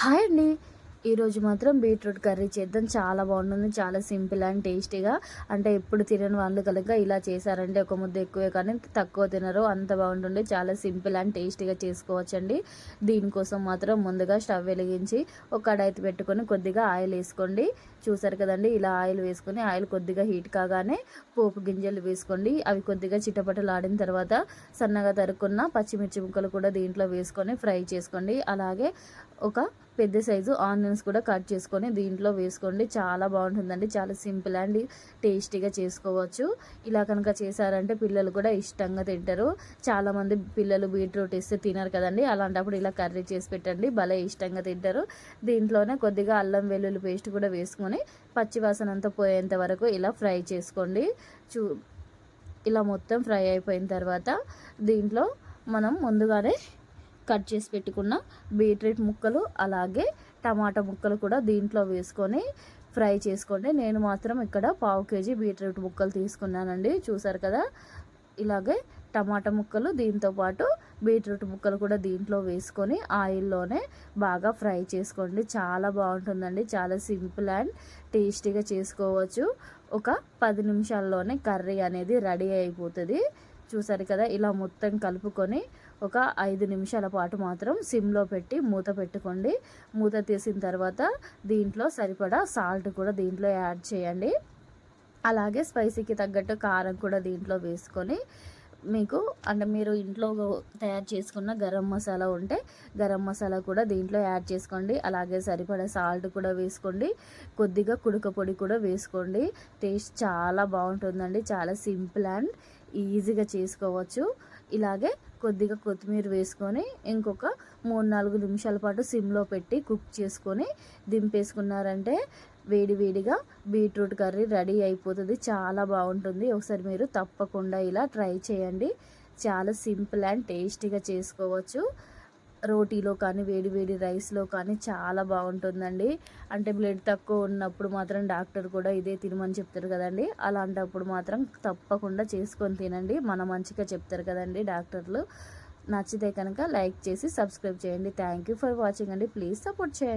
Hi అండి. ఈరోజు మాత్రం బీట్రూట్ కర్రీ చేద్దాం. చాలా బాగుంటుంది చాలా సింపుల్ అండ్ టేస్టీగా. అంటే ఎప్పుడు తినని వాళ్ళు కనుక ఇలా చేశారంటే ఒక ముద్ద ఎక్కువే కానీ తక్కువ తినరు. అంత బాగుంటుంది చాలా సింపుల్ అండ్ టేస్టీగా చేసుకోవచ్చండి. దీనికోసం మాత్రం ముందుగా స్టవ్ వెలిగించి ఒక కడాయి పెట్టుకొని కొద్దిగా ఆయిల్ వేసుకోండి. చూసారు కదండి ఇలా ఆయిల్ వేసుకొని ఆయిల్ కొద్దిగా హీట్ కాగానే పోపు గింజలు వేసుకోండి. అవి కొద్దిగా చిటపటలాడిన తర్వాత సన్నగా తరుక్కున్న పచ్చిమిర్చి ముక్కలు కూడా దీంట్లో వేసుకొని ఫ్రై చేసుకోండి. అలాగే ఒక పెద్ద సైజు ఆనియన్స్ కూడా కట్ చేసుకొని దీంట్లో వేసుకోండి. చాలా బాగుంటుందండి. చాలా సింపుల్ అండ్ టేస్టీగా చేసుకోవచ్చు. ఇలా కనుక చేశారంటే పిల్లలు కూడా ఇష్టంగా తింటారు. చాలామంది పిల్లలు బీట్రూట్ ఇస్తే తినరు కదండి. అలాంటప్పుడు ఇలా కర్రీ చేసి పెట్టండి. భలే ఇష్టంగా తింటారు. దీంట్లోనే కొద్దిగా అల్లం వెల్లుల్లి పేస్ట్ కూడా వేసుకొని పచ్చివాసన అంతా పోయేంత వరకు ఇలా ఫ్రై చేసుకోండి. చూ ఇలా మొత్తం ఫ్రై అయిపోయిన తర్వాత దీంట్లో మనం ముందుగానే కట్ చేసి పెట్టుకున్న బీట్రూట్ ముక్కలు అలాగే టమాటా ముక్కలు కూడా దీంట్లో వేసుకొని ఫ్రై చేసుకోండి. నేను మాత్రం ఇక్కడ పావు కేజీ బీట్రూట్ ముక్కలు తీసుకున్నానండి. చూసారు కదా? ఇలాగే టమాటా ముక్కలు దీంతో పాటు బీట్రూట్ ముక్కలు కూడా దీంట్లో వేసుకొని ఆయిల్లోనే బాగా ఫ్రై చేసుకోండి. చాలా బాగుంటుందండి. చాలా సింపుల్ అండ్ టేస్టీగా చేసుకోవచ్చు. ఒక పది నిమిషాల్లోనే కర్రీ అనేది రెడీ అయిపోతుంది. చూసారు కదా? ఇలా మొత్తం కలుపుకొని ఒక ఐదు నిమిషాల పాటు మాత్రం సిమ్లో పెట్టి మూత పెట్టుకోండి. మూత తీసిన తర్వాత దీంట్లో సరిపడా సాల్ట్ కూడా దీంట్లో యాడ్ చేయండి. అలాగే స్పైసీకి తగ్గట్టు కారం కూడా దీంట్లో వేసుకొని మీకు అంటే మీరు ఇంట్లో తయారు చేసుకున్న గరం మసాలా ఉంటే గరం మసాలా కూడా దీంట్లో యాడ్ చేసుకోండి. అలాగే సరిపడే సాల్ట్ కూడా వేసుకోండి. కొద్దిగా కుడుక పొడి కూడా వేసుకోండి. టేస్ట్ చాలా బాగుంటుందండి. చాలా సింపుల్ అండ్ ఈజీగా చేసుకోవచ్చు. ఇలాగే కొద్దిగా కొత్తిమీర వేసుకొని ఇంకొక మూడు నాలుగు నిమిషాల పాటు సిమ్లో పెట్టి కుక్ చేసుకొని దింపేసుకున్నారంటే వేడివేడిగా బీట్రూట్ కర్రీ రెడీ అయిపోతుంది. చాలా బాగుంటుంది. ఒకసారి మీరు తప్పకుండా ఇలా ట్రై చేయండి. చాలా సింపుల్ అండ్ టేస్టీగా చేసుకోవచ్చు. రోటీలో కానీ వేడి వేడి రైస్లో కానీ చాలా బాగుంటుందండి. అంటే బ్లడ్ తక్కువ ఉన్నప్పుడు మాత్రం డాక్టర్ కూడా ఇదే తినమని చెప్తారు కదండి. అలాంటప్పుడు మాత్రం తప్పకుండా చేసుకొని తినండి. మన మంచిగా చెప్తారు కదండి డాక్టర్లు. నచ్చితే కనుక లైక్ చేసి సబ్స్క్రైబ్ చేయండి. థ్యాంక్ యూ ఫర్ వాచింగ్ అండి. ప్లీజ్ సపోర్ట్ చేయండి.